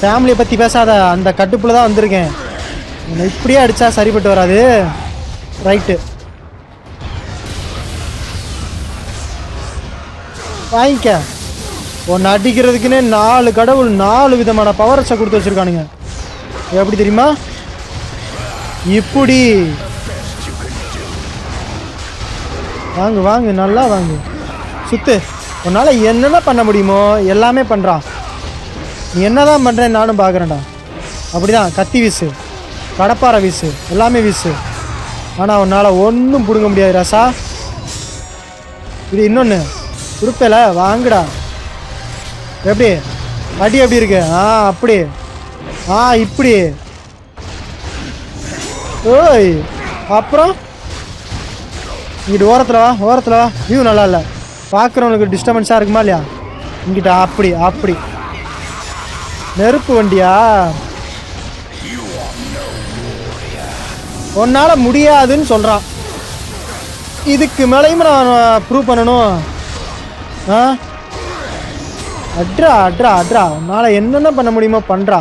ஃபேமிலியை பற்றி பேசாத அந்த கட்டுப்புல தான் வந்திருக்கேன். உன்னை இப்படியே அடித்தா சரிப்பட்டு வராது. ரைட்டு வாங்கிக்க. ஒன்று அடிக்கிறதுக்குன்னே நாலு கடவுள் நாலு விதமான பவர்ஸை கொடுத்து வச்சுருக்கானுங்க. எப்படி தெரியுமா? இப்படி. வாங்கு வாங்கு நல்லா வாங்கு. சுத்து. உன்னால் என்னென்ன பண்ண முடியுமோ எல்லாமே பண்ணுறான் நீ என்னதான் பண்ணுறேன்னு நானும் பார்க்குறேன்டா அப்படிதான் கத்தி வீசு கடப்பாரை வீசு எல்லாமே வீசு. ஆனால் உன்னால் ஒன்றும் பிடுங்க முடியாது ராசா. இது இன்னொன்று உருப்பல வாங்குடா. எப்படி? அடி எப்படி இருக்கு? ஆ அப்படி. ஆ இப்படி. ஓய் அப்புறம்? இங்கிட்டு ஓரத்தில் வா ஓரத்தில் வா. வியூ நல்லா இல்லை பார்க்குறவங்களுக்கு டிஸ்டர்பன்ஸாக இருக்குமா இல்லையா? இங்கிட்ட அப்படி அப்படி. நெருப்பு வண்டியா? உன்னால் முடியாதுன்னு சொல்கிறான் இதுக்கு மேலேயும் நான் ப்ரூவ் பண்ணணும். ஆ? அட்ரா அட்ரா அட்ரா. உன்னால் என்னென்ன பண்ண முடியுமோ பண்ணுறா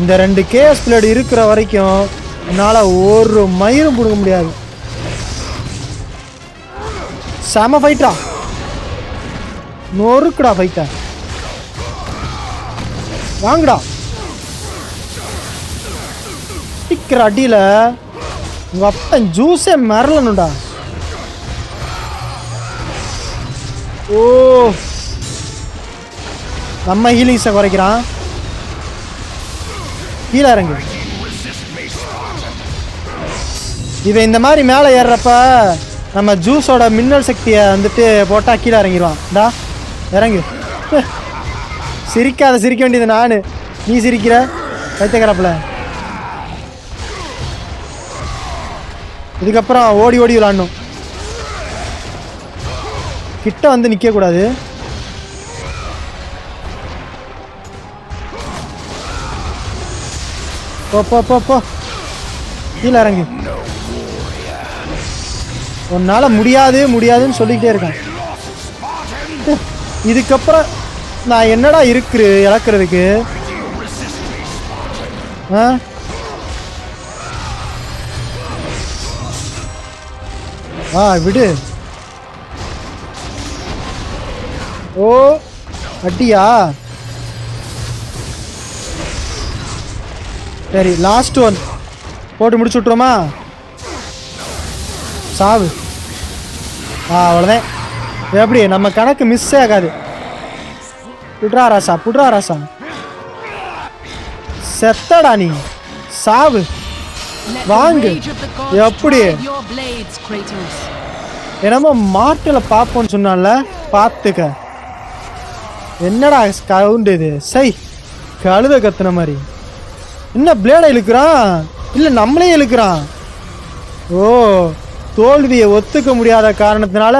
இந்த ரெண்டு கேஎஸ் பிளேடு இருக்கிற வரைக்கும் என்னால் ஒரு மயிரும் கொடுக்க முடியாது. செம ஃபைட்டா நொறுக்குடா ஃபைட்டை வாங்கடா. டிக்கிற அடியில் உங்கள் அப்பன் ஜூஸே மரலணும்டா. ஓ. நம்ம ஹீலிங்ஸை குறைக்கிறான். கீழே இறங்கு. இவன் இந்த மாதிரி மேலே ஏறுறப்ப நம்ம ஜூஸோட மின்னல் சக்தியை வந்துட்டு போட்டால் கீழே இறங்கிடுவான். டா இறங்கு. சிரிக்காத சிரிக்க வேண்டியது நான். நீ சிரிக்கிற? வைத்தக்கிறப்பில் இதுக்கப்புறம் ஓடி ஓடி விளாடணும். கிட்ட வந்து நிற்க கூடாது போ போ போ போ. கீழே இறங்கு. உன்னால் முடியாது முடியாதுன்னு சொல்லிக்கிட்டே இருக்கான். இதுக்கப்புறம் நான் என்னடா இருக்கு இழக்கிறதுக்கு ஆ? ஆ விடு. ஓ அட்டியா சரி லாஸ்ட் ஒன் போட்டு முடிச்சு விட்ருமா சாவு. ஆ அவ்வளோதான் எப்படி? நம்ம கணக்கு மிஸ் ஆகாது. புட்ரா ராசா புட்ரா ராசா. செத்தடா நீ. சாவு. வாங்கு. எப்படி? என்னமோ மாட்டில் பார்ப்போம்னு சொன்னால பார்த்துக்க என்னடா கவுண்டு இது? சை கழுத கத்துன மாதிரி. என்ன பிளேடை இழுக்கிறான்? இல்லை நம்மளே இழுக்கிறான். ஓ தோல்வியை ஒத்துக்க முடியாத காரணத்தினால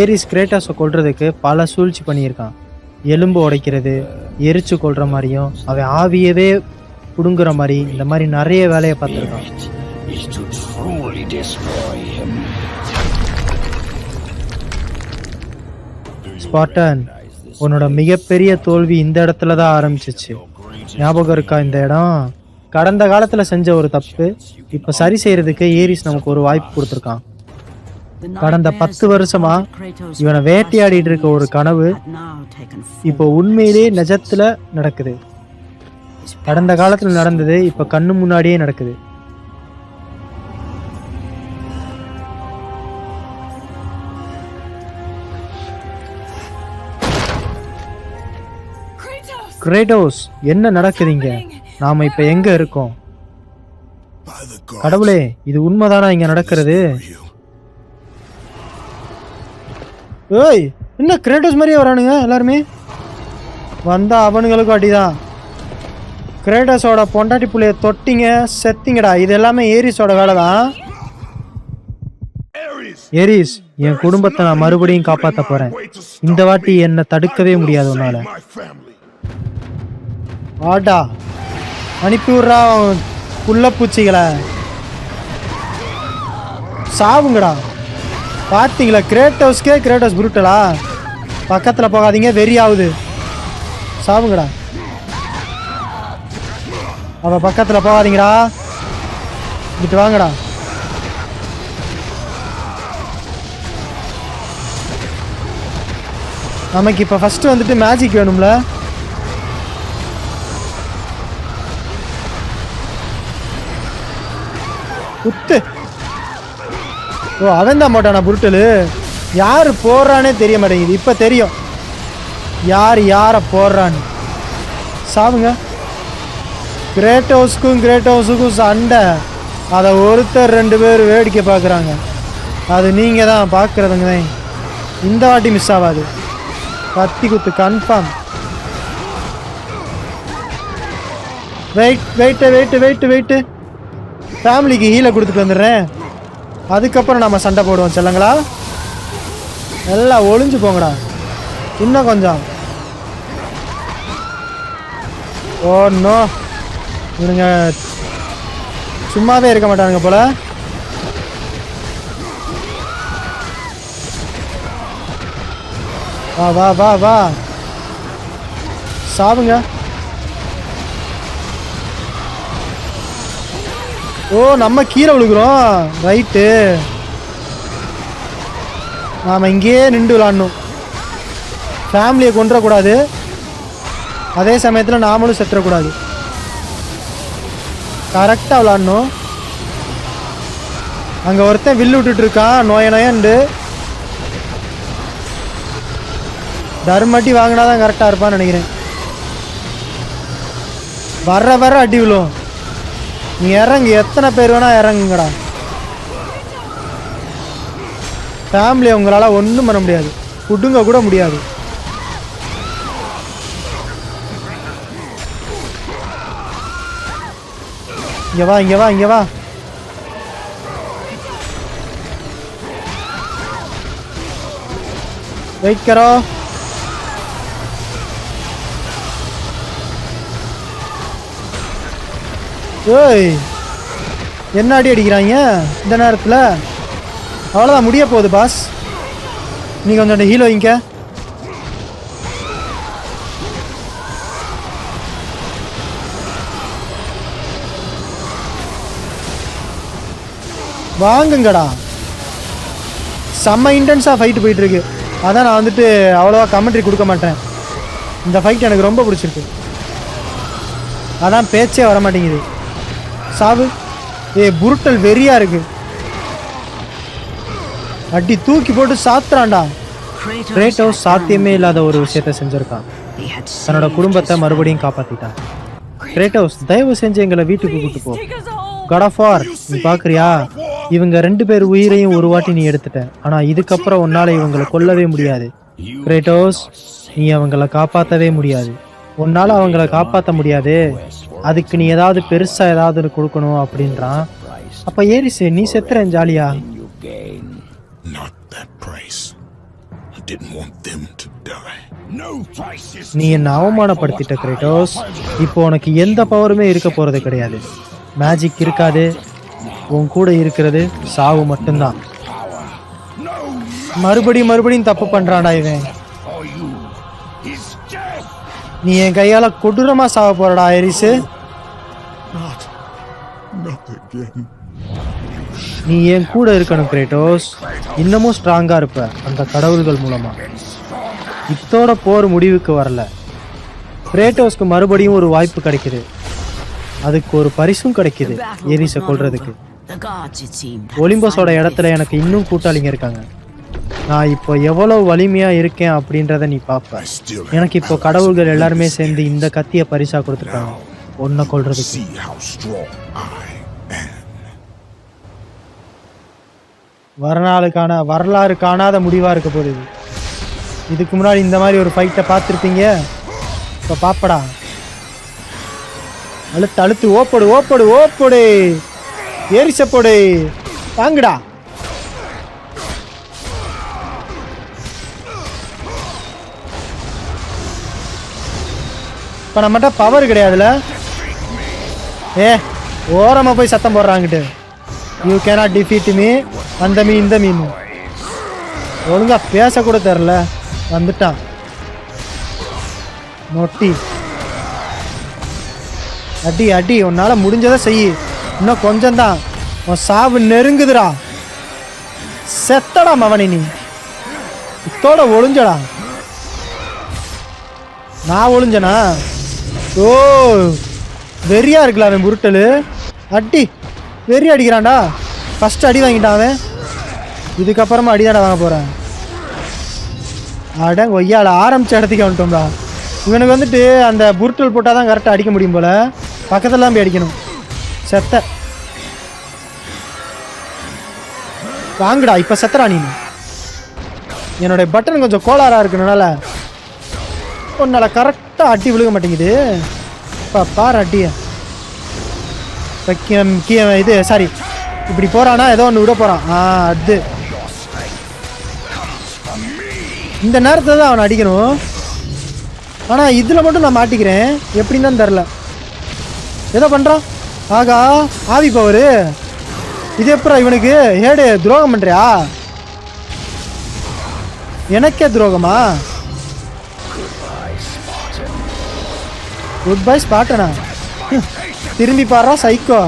ஏரிஸ் கிரேட்டாஸை கொள்றதுக்கு பல சூழ்ச்சி பண்ணியிருக்கான். எலும்பு உடைக்கிறது எரிச்சு கொல்ற மாதிரியும் அவன் ஆவியவே புடுங்குற மாதிரி இந்த மாதிரி நிறைய வேலையை பார்த்துருக்கான். ஸ்பாட்டன் உன்னோட மிகப்பெரிய தோல்வி இந்த இடத்துல தான் ஆரம்பிச்சிச்சு. ஞாபகம் இருக்கா இந்த இடம்? கடந்த காலத்தில் செஞ்ச ஒரு தப்பு இப்போ சரி செய்கிறதுக்கு ஏரிஸ் நமக்கு ஒரு வாய்ப்பு கொடுத்துருக்கான். கடந்த பத்து வருஷமா இவனை வேட்டையாடிட்டு இருக்க ஒரு கனவு இப்போ உண்மையிலேயே நிஜத்துல நடக்குது. கடந்த காலத்துல நடந்தது இப்ப கண்ணு முன்னாடியே நடக்குது. கிரேட்டோஸ் என்ன நடக்குதுங்க? நாம இப்ப எங்க இருக்கோம்? கடவுளே இது உண்மைதானா இங்க நடக்கிறது? ஏய் என்ன கிரேட்டஸ் மாதிரியே வரானுங்க எல்லாருமே? வந்தால் அவனுங்களுக்கும் அடிதான். கிரேட்டஸோட பொண்டாட்டி புள்ளைய தொட்டிங்க செத்திங்கடா. இது எல்லாமே ஏரிஸோட வேலை தான் ஏரிஸ் என் குடும்பத்தை நான் மறுபடியும் காப்பாற்ற போறேன். இந்த வாட்டி என்னை தடுக்கவே முடியாது உன்னால. ஆடா அனுப்பி விட்றா புள்ளப்பூச்சிகளை சாவுங்கடா. பார்த்தீங்களா கிரேட்டோஸ்க்கே கிரேட்டோஸ் புருட்டலா பக்கத்தில் போகாதீங்க வெறி ஆகுது சாவுங்கடா. அவள் பக்கத்தில் போகாதீங்கடா. இங்கிட்டு வாங்கடா. நமக்கு இப்போ ஃபஸ்ட்டு வந்துட்டு மேஜிக் வேணும்ல. குத்து. ஓ அவன் தான் போட்டானா புருட்டலு? யார் போடுறானே தெரிய மாட்டேங்குது. இப்போ தெரியும். யார் யாரை போடுறான்னு. சாவுங்க. கிரேட் ஹவுஸ்க்கும் கிரேட் ஹவுஸுக்கும் சண்டை. அதை ஒருத்தர் ரெண்டு பேர் வேடிக்கை பார்க்குறாங்க. அது நீங்கள் தான் பார்க்குறதுங்க. தான் இந்த வாட்டி மிஸ் ஆகாது. கத்தி குத்து confirm wait wait wait wait wait ஃபேமிலிக்கு ஹீலை கொடுத்துட்டு வந்துடுறேன். அதுக்கப்புறம் நம்ம சண்டை போடுவோம் செல்லங்களா? எல்லாம் ஒளிஞ்சு போங்கடா. இன்னும் கொஞ்சம். Oh no. இவனுங்க சும்மாவே இருக்க மாட்டானுங்க போல. வா வா வா வா. சாவுங்க. ஓ நம்ம கீழே விழுகிறோம். ரைட்டு நாம் இங்கேயே நின்று விளாடணும். ஃபேமிலியை கொண்டுறக்கூடாது அதே சமயத்தில் நாமளும் செத்துறக்கூடாது. கரெக்டாக விளாடணும். அங்கே ஒருத்தன் வில்லு விட்டுட்டு இருக்கான். நோய நோயண்டு. தர்மட்டி வாங்கினா தான் கரெக்டாக இருப்பான்னு நினைக்கிறேன். வர்ற வர அடி விழும். நீ இறங்கு. எத்தனை பேர் வேணா இறங்குங்கடா. ஃபேமிலி உங்களால் ஒன்றும் பண்ண முடியாது. குடுங்க கூட முடியாது. இங்க வா இங்க வா இங்க வா. வெயிட் கரோ ஏய் என்ன அடி அடிக்கிறாங்க இந்த நேரத்தில்? அவ்வளோதான் முடிய போகுது பாஸ் நீங்கள் கொஞ்சம் ஹீலோ வைங்க. வாங்குங்கடா. செம்ம இன்டென்ஸாக ஃபைட்டு போயிட்டுருக்கு. அதான் நான் வந்துட்டு அவ்வளோவா கமெண்ட்ரி கொடுக்க மாட்டேன். இந்த ஃபைட் எனக்கு ரொம்ப பிடிச்சிருக்கு. அதான் பேச்சே வர மாட்டேங்குது சாவு? ஏ புருட்டல் வெறியா இருக்கு. அடி தூக்கி போட்டு சாத்துறான்டா. கிரேட்டோஸ் சாத்தியமே இல்லாத ஒரு விஷயத்த செஞ்சிருக்கான். தன்னோட குடும்பத்தை மறுபடியும் காப்பாத்திட்டான். கிரேட்டோஸ் தயவு செஞ்சு எங்களை வீட்டுக்கு கூட்டு போ. God of நீ பாக்குறியா? இவங்க ரெண்டு பேர் உயிரையும் ஒரு வாட்டி நீ எடுத்துட்ட. ஆனா இதுக்கப்புறம் உன்னால இவங்களை கொல்லவே முடியாது. கிரேட்டோஸ் நீ அவங்கள காப்பாற்றவே முடியாது. உன்னால அவங்கள காப்பாத்த முடியாது. அதுக்கு நீ ஏதாவது பெருசா ஏதாவது கொடுக்கணும் அப்படின்றான். அப்ப ஏரிஸ் நீ செத்துறேன் ஜாலியா? நீ என்ன அவமானப்படுத்திட்ட கிரேட்டோஸ். இப்போ உனக்கு எந்த பவருமே இருக்க போறது கிடையாது. மேஜிக் இருக்காது. உன் கூட இருக்கிறது சாவு மட்டும்தான். மறுபடியும் மறுபடியும் தப்பு பண்றான்டா இவன்? நீ என் கையால கொடூரமா சாவ போறடா ஐரிஸ் Not. Not again. நீ என் கூட இருக்கணும் கிரேட்டோஸ். இன்னமும் ஸ்ட்ராங்கா இருப்ப அந்த கடவுள்கள் மூலமா. இத்தோட போர் முடிவுக்கு வரல. கிரேட்டோஸ்க்கு மறுபடியும் ஒரு வாய்ப்பு கிடைக்குது. அதுக்கு ஒரு பரிசும் கிடைக்குது ஏரிஸை had ஒலிம்பஸோட இடத்துல எனக்கு இன்னும் கூட்டாளிங்க இருக்காங்க. நான் இப்போ எவ்வளவு வலிமையா இருக்கேன் அப்படின்றத நீ still எனக்கு இப்போ கடவுள்கள் எல்லாருமே சேர்ந்து இந்த கத்திய பரிசா கொடுத்துருக்காங்க. I am. வரலாறுக்கான வரலாறு காணாத முடிவா இருக்க போகுது. இது. இதுக்கு முன்னாடி இந்த மாதிரி ஒரு ஃபைட்டை பார்த்துருப்பீங்க? இப்போ பாப்படா. அழுத்து அழுத்து ஓப்படு ஓப்படு ஓப்படு. ஏரிச போடு. வாங்குடா. இப்போ நம்மகிட்ட பவர் கிடையாதுல. ஏ ஓரமா போய் சத்தம் போடுறாங்கிட்டு யூ கேனாட் டிஃபீட் மீ அந்த மீன் இந்த மீன். ஒழுங்கா பேசக்கூட தெரில. வந்துட்டான். நொட்டி. அடி அடி உன்னால முடிஞ்சதை செய். இன்னும் கொஞ்சம்தான். உன் சாவு நெருங்குதுடா. செத்தடா மவனி நீ. இத்தோட ஒளிஞ்சடா. நான் ஒளிஞ்சனா? ஓ வெறியா இருக்கலாம் அவன் முருட்டல். அடி வெறி அடிக்கிறான்டா. ஃபஸ்ட்டு அடி வாங்கிட்டான் அவன். இதுக்கப்புறமா அடிதாடா வாங்க போகிறேன் அட ஒய்யால ஆரம்பித்த இடத்துக்கு வந்துட்டோம்டா. இவனுக்கு வந்துட்டு அந்த புருட்டல் போட்டால் தான் கரெக்டாக அடிக்க முடியும் போல். பக்கத்தில் போய் அடிக்கணும். செத்த. வாங்குடா இப்போ செத்தரா நீ. என்னுடைய பட்டன் கொஞ்சம் கோளாறாக உன்னால் கரெக்ட் கரெக்டாக அட்டி விழுக மாட்டேங்குது. பா பாரு அட்டியை. இது சாரி இப்படி போகிறானா ஏதோ ஒன்று விட போகிறான் ஆ அது. இந்த நேரத்தில் தான் அவனை அடிக்கணும். ஆனால் இதில் மட்டும் நான் மாட்டிக்கிறேன். எப்படின்னு தான் தெரில ஏதோ பண்ணுறான் ஆகா ஆவி பவரு இது எப்படா இவனுக்கு? ஏடு துரோகம் பண்ணுறியா எனக்கே துரோகமா? குட் பை ஸ்பாட்டனா திரும்பி பாடுறா சைக்கோ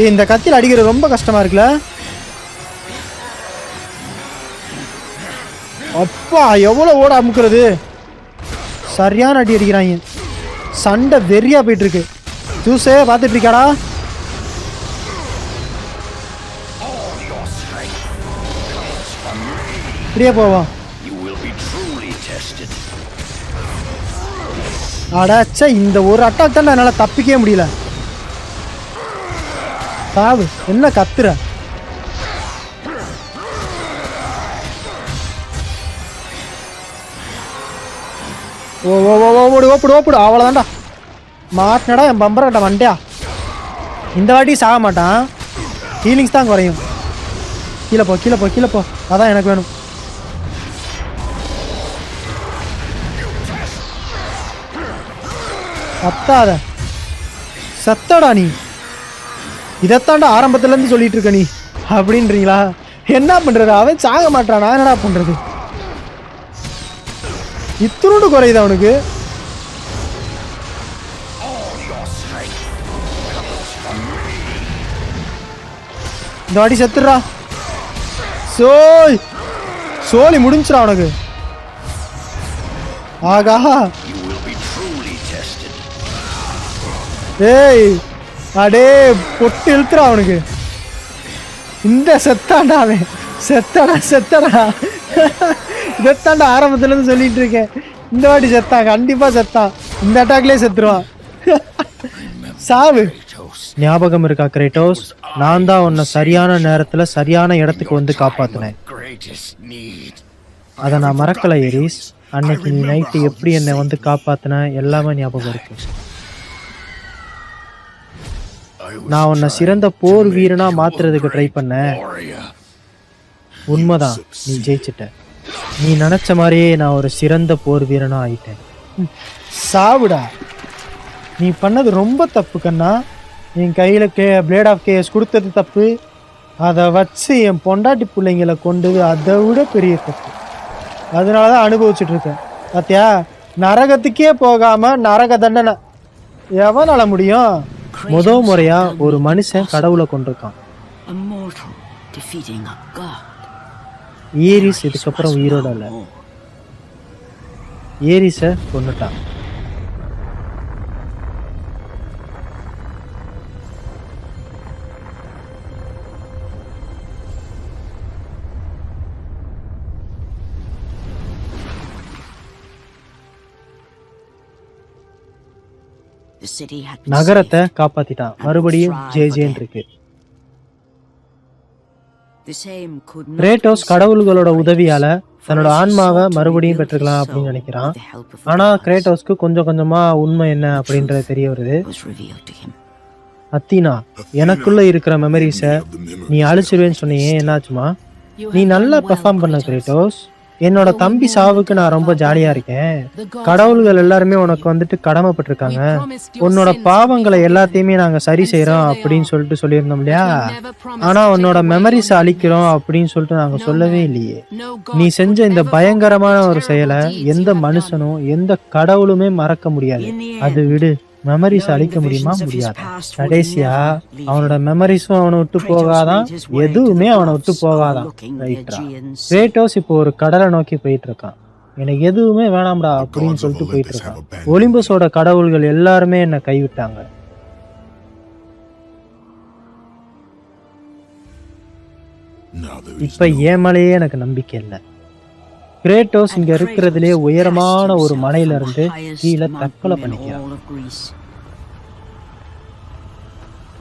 ஏய், இந்த கத்தியில் அடிக்கிறது ரொம்ப கஷ்டமா இருக்குல்ல? அப்பா எவ்வளோ ஓட அமுக்குறது? சரியான அடி அடிக்கிறாங்க. சண்டை வெறியா போயிட்டு இருக்கு ஜூஸே பார்த்துட்டு இருக்காடா? இப்படியே போவோம். அடாச்சா இந்த ஒரு அட்டாக் தான் என்னால் தப்பிக்கவே முடியல. சாவு என்ன கத்துற? ஓ ஓ ஓ ஓ, ஓடு ஓப்பிடு ஓப்பிடு அவ்வளோதான்டா மாட்டினடா என் பம்பரட்ட வண்டியா? இந்த வாட்டி சாக மாட்டான். ஹீலிங்ஸ் தான் குறையும். கீழே போ கீழே போ கீழே போ. அதான் எனக்கு வேணும். கத்தாத சத்தடா நீ. இதைத்தாண்டா ஆரம்பத்துலேருந்து சொல்லிட்டு இருக்க நீ. அப்படின்றீங்களா? என்ன பண்றது? அவன் சாக மாட்டானா? நான் என்னடா பண்றது? இத்தனோடு குறையுது அவனுக்கு இந்த வாட்டி செத்துடுறா. சோய். சோலி முடிஞ்சிடா அவனுக்கு ஆகா. ஏய் அடே பொட்டு இழுத்துறா அவனுக்கு இந்த செத்தாண்டா அவன் செத்தடா செத்தடா செத்தாண்டா ஆரம்பத்துல இருந்து சொல்லிட்டு இருக்கேன் இந்த வாட்டி செத்தான் கண்டிப்பாக செத்தான் இந்த அட்டாக்லேயே செத்துருவான் சாவு ஞாபகம் இருக்கா கிரேட்டோஸ் நான் தான் உன்னை சரியான நேரத்தில் சரியான இடத்துக்கு வந்து காப்பாத்தினேன் அதை நான் மறக்கலை எரிஸ் அன்னைக்கு நீ நைட்டு எப்படி என்னை வந்து காப்பாத்தின எல்லாமே ஞாபகம் இருக்கு நான் உன்னை சிறந்த போர் வீரனா மாத்துறதுக்கு ட்ரை பண்ணேன். உண்மைதான் நீ ஜெயிச்சிட்ட. நீ நினைச்ச மாதிரியே நான் ஒரு சிறந்த போர் வீரனா ஆயிட்டேன். சாவுடா. நீ பண்ணது ரொம்ப தப்பு கண்ணா. என் கையில் கே பிளேட் ஆஃப் கேஎஸ் கொடுத்தது தப்பு. அதை வச்சு என் பொண்டாட்டி பிள்ளைங்களை கொண்டது அதை விட பெரிய தப்பு. அதனால தான் அனுபவிச்சுட்டு இருக்கேன். பாத்தியா? நரகத்துக்கே போகாம நரக தண்டனை. எவனால முடியும்? முதல் முறையா ஒரு மனுஷன் கடவுளை கொண்டிருக்கான். ஏரிஸ் இதுக்கப்புறம் உயிரோட இல்லை. ஏரிஸை கொண்டுட்டான் நகரத்தை. காப்பாத்திட்டான் மறுபடியும் ஜே ஜேன்னு இருக்கு கிரேட்டோஸ் கடவுள்களோட உதவியால தன்னோட ஆன்மாவை மறுபடியும் பெற்றுக்கலாம் அப்படின்னு நினைக்கிறான் ஆனா கிரேட்டோஸ்க்கு கொஞ்சம் கொஞ்சமா உண்மை என்ன அப்படின்றது தெரிய வருது. அத்தீனா எனக்குள்ள இருக்கிற மெமரிஸை. நீ அழிச்சிருவேன்னு சொன்னியே என்னாச்சுமா நீ நல்லா பெர்ஃபார்ம் பண்ண. கிரேட்டோஸ் என்னோட தம்பி சாவுக்கு நான் ரொம்ப ஜாலியா இருக்கேன். கடவுள்கள் எல்லாருமே உனக்கு வந்துட்டு கடமைப்பட்டிருக்காங்க. உன்னோட பாவங்களை எல்லாத்தையுமே நாங்க சரி செய்யறோம் அப்படின்னு சொல்லிட்டு சொல்லியிருந்தோம் இல்லையா? ஆனா உன்னோட மெமரிஸ் அழிக்கிறோம் அப்படின்னு சொல்லிட்டு நாங்க சொல்லவே இல்லையே. நீ செஞ்ச இந்த பயங்கரமான ஒரு செயலை எந்த மனுஷனும் எந்த கடவுளுமே மறக்க முடியாது. அது விடு. மெமரிஸ் அழிக்க முடியுமா? முடியாது. கடைசியா அவனோட மெமரிஸும் அவனை விட்டு போகாதான். எதுவுமே அவனை விட்டு போகாதான். ரைட்டா கிரேட்டோஸ் இப்போ ஒரு கடலை நோக்கி போயிட்டு இருக்கான் எனக்கு எதுவுமே வேணாம்டா அப்படின்னு சொல்லிட்டு போயிட்டு இருக்கான் ஒலிம்பஸோட கடவுள்கள் எல்லாருமே என்னை கைவிட்டாங்க. இப்ப என் மேலேயே எனக்கு நம்பிக்கை இல்லை. கிரேட்டோஸ் இங்க இருக்கிறதுலே உயரமான ஒரு மலையில இருந்து கீழே தற்கொலை பண்ணிக்கிறான்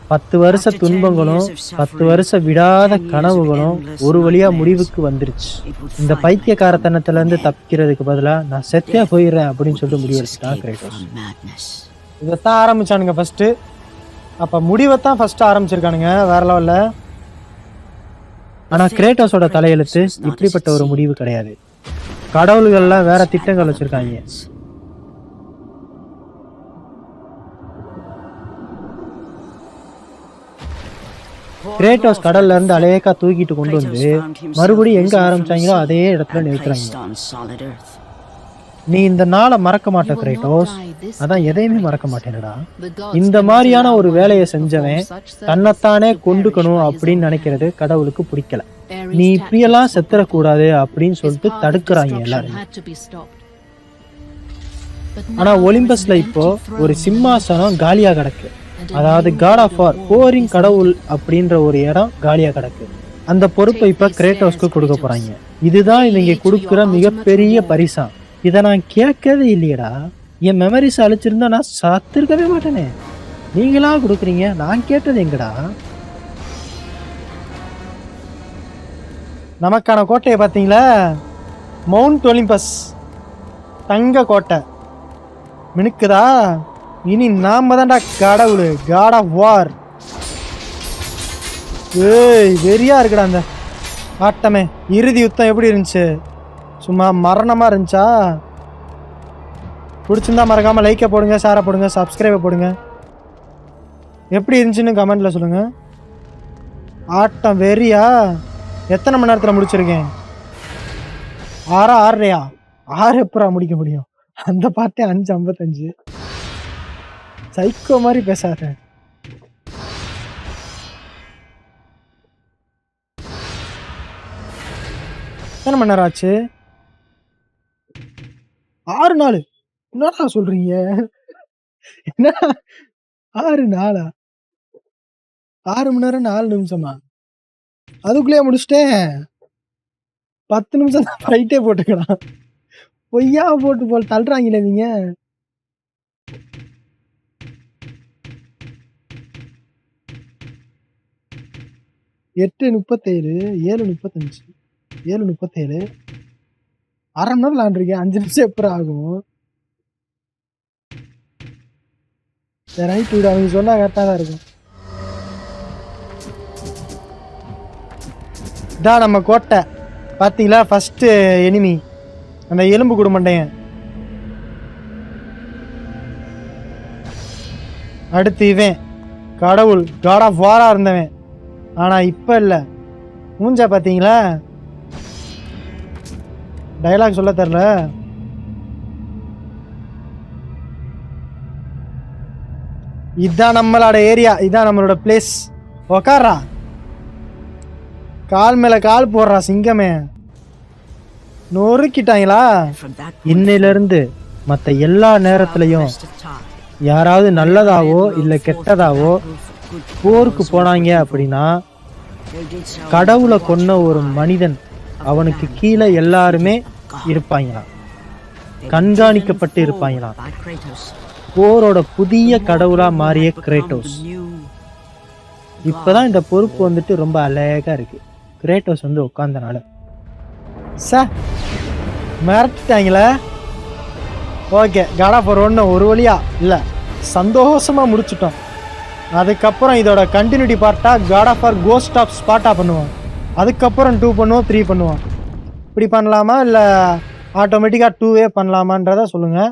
பத்து வருஷ துன்பங்களும் பத்து வருஷ விடாத கனவுகளும் ஒரு வழியா முடிவுக்கு வந்துருச்சு. இந்த பைத்தியக்காரத்தனத்துல இருந்து தப்பிக்கிறதுக்கு பதிலா நான் செத்தே போயிடுறேன் அப்படின்னு சொல்லிட்டு முடிவெடுத்துட்டான் கிரேட்டோஸ். இதைத்தான் ஆரம்பிச்சானுங்க ஃபர்ஸ்ட் அப்ப முடிவைத்தான் ஃபர்ஸ்ட் ஆரம்பிச்சிருக்கானுங்க வேற லெவல்ல ஆனா கிரேட்டோஸோட தலையெழுத்து இப்படிப்பட்ட ஒரு முடிவு கிடையாது. கடவுள்கள்லாம் வேற திட்டங்கள் வச்சிருக்காங்க. கிரேட்டோஸ் கடல்ல இருந்து அலேக்கா தூக்கிட்டு கொண்டு வந்து மறுபடியும் எங்க ஆரம்பிச்சாங்களோ அதே இடத்துல நிறுத்துறாங்க. நீ இந்த நாளை மறக்க மாட்ட கிரேட்டோஸ். அதான் எதையுமே மறக்க மாட்டேனடா. இந்த மாதிரியான ஒரு வேலையை செஞ்சவன் தன்னைத்தானே கொண்டுக்கணும் அப்படின்னு நினைக்கிறது கடவுளுக்கு பிடிக்கல. நீ இப்படியெல்லாம் செத்துறக்கூடாது அப்படின்னு சொல்லிட்டு தடுக்கிறாங்க எல்லாரும். ஆனா ஒலிம்பஸ்ல இப்போ ஒரு சிம்மாசனம் காலியா கிடக்கு. அதாவது காட் ஆஃப் வார் போரிங் கடவுள் அப்படின்ற ஒரு இடம் காலியா கிடக்கு. அந்த பொறுப்பை இப்ப கிரேட்டோஸ்க்கு கொடுக்க போறாங்க. இதுதான் இவங்க கொடுக்குற மிகப்பெரிய பரிசா இதை நான் கேட்கவே இல்லையடா. என் மெமரிஸ் அழிச்சிருந்தா நான் சத்திருக்கவே மாட்டேனே. நீங்களா கொடுக்குறீங்க? நான் கேட்டது எங்கடா? நமக்கான கோட்டையை பார்த்தீங்களா? மவுண்ட் ஒலிம்பஸ் தங்க கோட்டை. மினுக்குதா? இனி நாம தான்டா கடவுள். காட் ஆஃப் வார் ஏய் வெறியா இருக்குடா அந்த ஆட்டமே. இறுதி யுத்தம் எப்படி இருந்துச்சு? சும்மா மரணமாக இருந்துச்சா? பிடிச்சிருந்தா மறக்காமல் லைக்கை போடுங்க ஷேரை போடுங்க சப்ஸ்கிரைபை போடுங்க. எப்படி இருந்துச்சுன்னு கமெண்டில் சொல்லுங்கள் ஆட்டம் வெறியா? எத்தனை மணி நேரத்தில் முடிச்சிருக்கேன்? ஆறா ஆறரையா? ஆறு எப்பரா முடிக்க முடியும்? அந்த பாட்டே அஞ்சு ஐம்பத்தஞ்சு. சைக்கோ மாதிரி பேசாத. எத்தனை மணி நேரம் ஆச்சு? ஆறு நாள் என்னடா சொல்றீங்க? என்ன ஆறு நாளா ஆறு மணி நேரம் நாலு நிமிஷமா? அதுக்குள்ளேயே முடிச்சிட்டேன். பத்து நிமிஷம் தான் ஃபைட்டே போட்டுக்கலாம் பொய்யா போட்டு போல் தள்ளுறாங்களே நீங்க எட்டு முப்பத்தேழு ஏழு முப்பத்தஞ்சு ஏழு முப்பத்தேழு. அரை மணி நேரம் விளாண்டுருக்கேன் அஞ்சு நிமிஷம் எப்படி ஆகும்? சரி ரைட் விடு அவங்க சொன்னால் கரெக்டாக தான் இருக்கும். இதான் நம்ம கோட்டை. பார்த்தீங்களா ஃபஸ்ட்டு எனிமி அந்த எலும்பு குடும்பண்டையன். அடுத்து இவன். கடவுள் காட் ஆஃப் வாராக இருந்தவன். ஆனால் இப்போ இல்லை. மூஞ்ச பார்த்தீங்களா டயலாக் சொல்ல தெரில இதுதான் நம்மளோட ஏரியா இதுதான் நம்மளோட பிளேஸ் உக்காரா கால் மேல கால் போடுறா சிங்கமே. நொறுக்கிட்டாங்களா? இன்னையில இருந்து மத்த எல்லா நேரத்திலையும் யாராவது நல்லதாவோ இல்ல கெட்டதாவோ போருக்கு போனாங்க அப்படின்னா கடவுளை கொன்ன ஒரு மனிதன் அவனுக்கு கீழே எல்லாருமே இருப்பாங்களாம் கண்காணிக்கப்பட்டு இருப்பாங்களாம் போரோட புதிய கடவுளா மாறிய கிரேட்டோஸ் இப்பதான் இந்த பொறுப்பு வந்துட்டு ரொம்ப அழகா இருக்கு. கிரேட்டோஸ் வந்து உட்காந்தனால சார் மிரட்டிட்டாங்களே. ஓகே காடா ஃபார் ஒன்று ஒரு வழியா? இல்லை சந்தோஷமாக முடிச்சிட்டோம். அதுக்கப்புறம் இதோட கண்டினியூட்டி பார்ட்டாக காடா ஆஃப் ஆர் கோஸ்ட் ஆஃப் ஸ்பாட்டாக பண்ணுவோம். அதுக்கப்புறம் டூ பண்ணுவோம் த்ரீ பண்ணுவோம். இப்படி பண்ணலாமா? இல்லை ஆட்டோமேட்டிக்காக டூவே பண்ணலாமான்றத சொல்லுங்கள்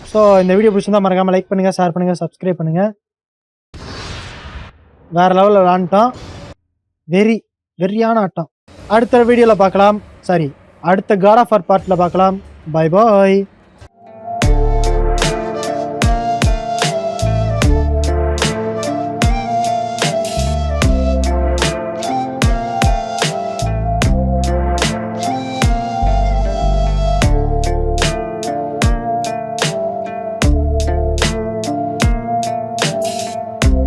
ஸோ இந்த வீடியோ பிடிச்சிருந்தா மறக்காமல் லைக் பண்ணுங்கள் ஷேர் பண்ணுங்கள் சப்ஸ்கிரைப் பண்ணுங்கள் வேறு லெவலில் விளாண்டோம் வெரி வெறியான ஆட்டம். அடுத்த வீடியோவில் பார்க்கலாம். சாரி அடுத்த காட் ஆஃப் ஆர் பார்ட்டில் பார்க்கலாம். Bye bye